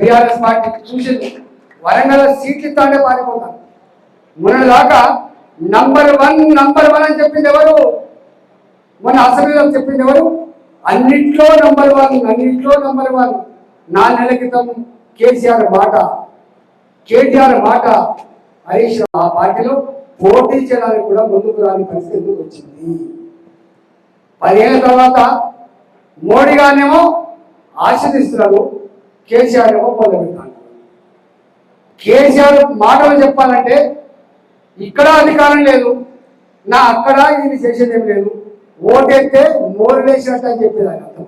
BRS party చూసింది. వరంగల్ సీట్లు ఇస్తానే పారిపోతాను మొన్న దాకా నంబర్ వన్ నంబర్ వన్ అని చెప్పింది ఎవరు? మొన్న అసెంబ్లీలో చెప్పింది ఎవరు? అన్నిట్లో నంబర్ వన్ అన్నిట్లో నంబర్ వన్. నా నెల క్రితం కేసీఆర్ మాట కేటీఆర్ మాట హరీష్ ఆ పార్టీలో పోటీ చేయడానికి కూడా ముందుకు రాని పరిస్థితి ఎందుకు వచ్చింది? పదిహేను తర్వాత మోడీ గారినేమో ఆశీర్దిస్తున్నారు. కేసీఆర్ ఏమో పొందబెట్టాలి కేసీఆర్ మాటలు చెప్పాలంటే ఇక్కడ అధికారం లేదు నా అక్కడ ఇది చేసేది ఏం లేదు. ఓటెత్తే నోరు వేసినట్టు అని చెప్పేది ఆయన అర్థం.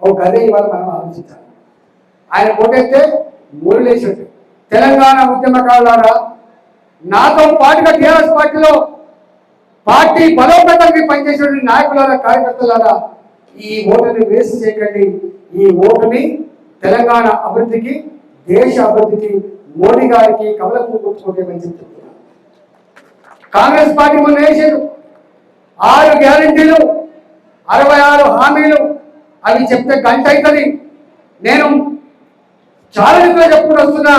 ఒక గదే ఇవాళ మనం ఆలోచించాలి. ఆయన ఓటేస్తే నోరు లేచినట్టు తెలంగాణ ఉద్యమకారులారా నాతో పాటుగా టీఆర్ఎస్ పార్టీలో పార్టీ బలోపేతానికి పనిచేసిన నాయకులారా కార్యకర్తలారా ఈ ఓటుని వేస్ట్ చేయకండి. ఈ ఓటుని తెలంగాణ అభివృద్ధికి దేశ అభివృద్ధికి మోడీ గారికి కమలకు కూర్చుకోవటమని చెప్తున్నారు. కాంగ్రెస్ పార్టీ మొన్న వేసారు ఆరు గ్యారంటీలు అరవై ఆరు హామీలు అవి చెప్తే గంట అవుతుంది. నేను చాలా చెప్పుడు వస్తున్నా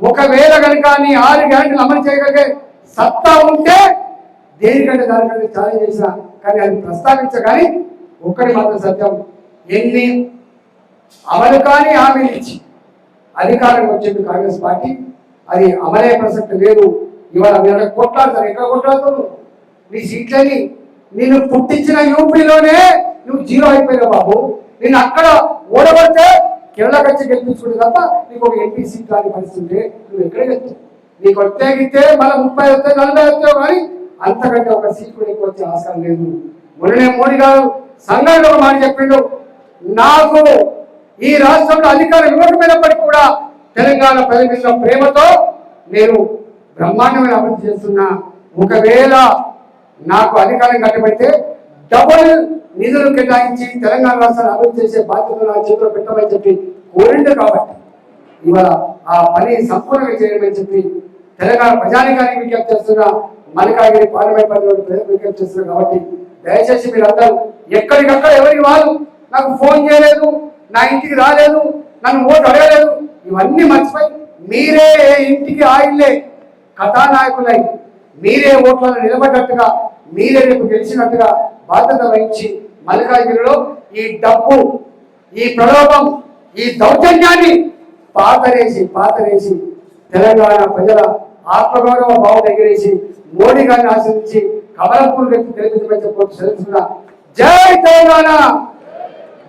ఒకవేళ కనుక నీ ఆరు గ్యారెంటీలు అమలు చేయగలిగే సత్తా ఉంటే దేనికంటే దానికంటే ఛాలెంజ్ చేసిన కానీ అది ప్రస్తావించ కానీ ఒక్కటి మాత్రం సత్యం ఎన్ని అమలు కాని హామీలు ఇచ్చి అధికారం వచ్చింది కాంగ్రెస్ పార్టీ. అది అమలే ప్రసక్తి లేదు. ఇవాళ మీరు కొట్లాడతారు. ఎక్కడ కొట్లాడుతున్నావు నీ సీట్లని నేను పుట్టించిన యూపీలోనే నువ్వు జీరో అయిపోయావు బాబు. నేను అక్కడ ఓడబడితే కేరళకి వచ్చి గెలిపించుకుంటే తప్ప నీకు ఒక ఎంపీ సీట్ రాని పరిస్థితి నువ్వు ఎక్కడ గెలుస్తావు? నీకు వచ్చేగితే మళ్ళీ ముప్పై వస్తే నలభై వస్తావు కానీ అంతకంటే ఒక సీట్ కూడా నీకు వచ్చే ఆస్కారం లేదు. మొన్ననే మోడీ గారు సంఘంలో ఒక మాట చెప్పిండు. నాకు ఈ రాష్ట్రంలో అధికారం ఇవ్వకపోయినప్పటికీ కూడా తెలంగాణ ప్రజల ప్రేమతో నేను బ్రహ్మాండమైన అభివృద్ధి చేస్తున్నా. ఒకవేళ నాకు అధికారం కట్టబడితే డబుల్ నిధులు కేటాయించి తెలంగాణ రాష్ట్రాన్ని అభివృద్ధి చేసే బాధ్యత నా చేతిలో పెట్టమని చెప్పి కోరిండు కాబట్టి ఇవాళ ఆ పని సంపూర్ణంగా చేయమని చెప్పి తెలంగాణ ప్రజానికానికి విజ్ఞప్తి చేస్తున్నా. మల్లికాగిరి పార్లమెంట్ పరిధిలో ప్రజలకు విజ్ఞప్తి చేస్తున్నా కాబట్టి దయచేసి మీరు అందరూ ఎక్కడికక్కడ ఎవరికి వాళ్ళు నాకు ఫోన్ చేయలేదు. నా ఇంటికి రాలేదు నన్ను ఓటు అడగలేదు. ఇవన్నీ మర్చిపోయి మీరే ఇంటికి ఆయిల్లే కథానాయకులై మీరే ఓట్లను నిలబడ్డట్టుగా మీరే రేపు గెలిచినట్టుగా బాధ్యత వహించి మల్లికార్జునలో ఈ డబ్బు ఈ ప్రలోభం ఈ దౌర్జన్యాన్ని పాతరేసి పాతరేసి తెలంగాణ ప్రజల ఆత్మగౌరవ భావం ఎగిరేసి మోడీ గారిని ఆశ్రయించి కమలపూర్ వ్యక్తి తెలిపించమని చెప్పి జై తెలంగాణ!